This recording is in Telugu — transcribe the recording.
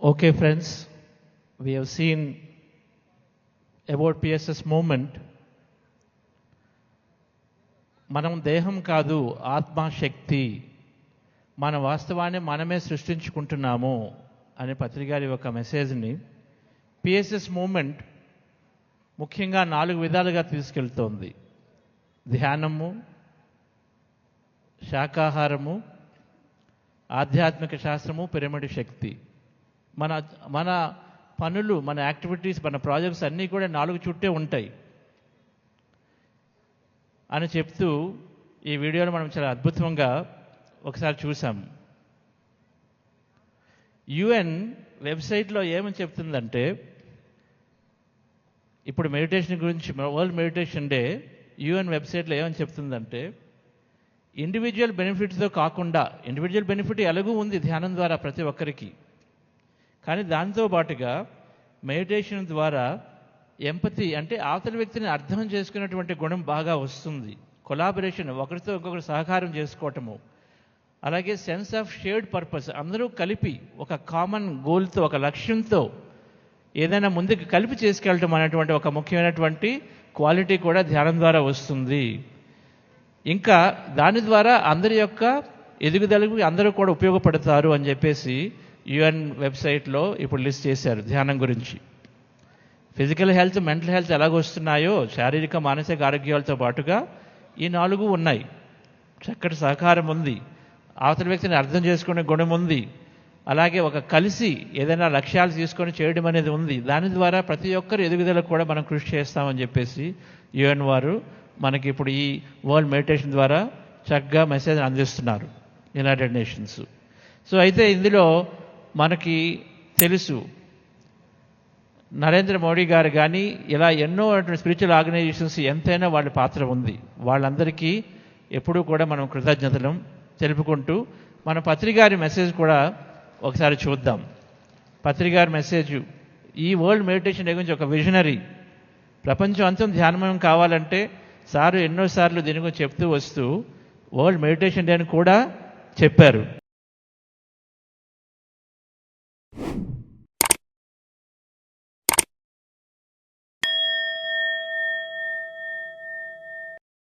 Okay, friends, we have seen about PSS movement. మనం దేహం కాదు ఆత్మశక్తి మన వాస్తవాన్ని మనమే సృష్టించుకుంటున్నాము అనే పత్రికారి ఒక మెసేజ్ని పిఎస్ఎస్ మూమెంట్ ముఖ్యంగా నాలుగు విధాలుగా తీసుకెళ్తోంది ధ్యానము శాకాహారము ఆధ్యాత్మిక శాస్త్రము పిరమిడ్ శక్తి మన మన పనులు మన యాక్టివిటీస్ మన ప్రాజెక్ట్స్ అన్నీ కూడా నాలుగు చుట్టే ఉంటాయి. అని చెప్తూ ఈ వీడియోలో మనం చాలా అద్భుతంగా ఒకసారి చూసాం. యుఎన్ వెబ్సైట్లో ఏమని చెప్తుందంటే ఇప్పుడు మెడిటేషన్ గురించి వరల్డ్ మెడిటేషన్ డే యుఎన్ వెబ్సైట్లో ఏమని చెప్తుందంటే ఇండివిజువల్ బెనిఫిట్స్తో కాకుండా ఇండివిజువల్ బెనిఫిట్ ఎలాగూ ఉంది ధ్యానం ద్వారా ప్రతి ఒక్కరికి. కానీ దాంతో పాటుగా మెడిటేషన్ ద్వారా ఎంపతి అంటే అవతల వ్యక్తిని అర్థం చేసుకునేటువంటి గుణం బాగా వస్తుంది. కొలాబరేషన్ ఒకరితో ఇంకొకరు సహకారం చేసుకోవటము. అలాగే సెన్స్ ఆఫ్ షేర్డ్ పర్పస్ అందరూ కలిపి ఒక కామన్ గోల్తో ఒక లక్ష్యంతో ఏదైనా ముందుకు కలిపి చేసుకెళ్ళటం అనేటువంటి ఒక ముఖ్యమైనటువంటి క్వాలిటీ కూడా ధ్యానం ద్వారా వస్తుంది. ఇంకా దాని ద్వారా అందరి యొక్క ఎదుగుదలకు అందరూ కూడా ఉపయోగపడతారు అని చెప్పేసి యుఎన్ వెబ్సైట్లో ఇప్పుడు లిస్ట్ చేశారు ధ్యానం గురించి. ఫిజికల్ హెల్త్ మెంటల్ హెల్త్ ఎలాగొస్తున్నాయో శారీరక మానసిక ఆరోగ్యాలతో పాటుగా ఈ నాలుగు ఉన్నాయి. చక్కటి సహకారం ఉంది. అవతల వ్యక్తిని అర్థం చేసుకునే గుణం ఉంది. అలాగే ఒక కలిసి ఏదైనా లక్ష్యాలు తీసుకొని చేయడం అనేది ఉంది. దాని ద్వారా ప్రతి ఒక్కరు ఎదుగుదలకు కూడా మనం కృషి చేస్తామని చెప్పేసి యుఎన్ వారు మనకి ఇప్పుడు ఈ వరల్డ్ మెడిటేషన్ ద్వారా చక్కగా మెసేజ్ అందిస్తున్నారు. United nations. సో అయితే ఇందులో మనకి తెలుసు. నరేంద్ర మోడీ గారు కానీ ఇలా ఎన్నో స్పిరిచువల్ ఆర్గనైజేషన్స్ ఎంతైనా వాళ్ళ పాత్ర ఉంది. వాళ్ళందరికీ ఎప్పుడూ కూడా మనం కృతజ్ఞతలు తెలుపుకుంటూ మన పత్రికారి మెసేజ్ కూడా ఒకసారి చూద్దాం. పత్రికారి మెసేజ్ ఈ వరల్డ్ మెడిటేషన్ డే గురించి ఒక విజనరీ ప్రపంచం అంతం ధ్యానమయం కావాలంటే సారు ఎన్నోసార్లు దీని గురించి చెప్తూ వస్తూ వరల్డ్ మెడిటేషన్ డే అని కూడా చెప్పారు.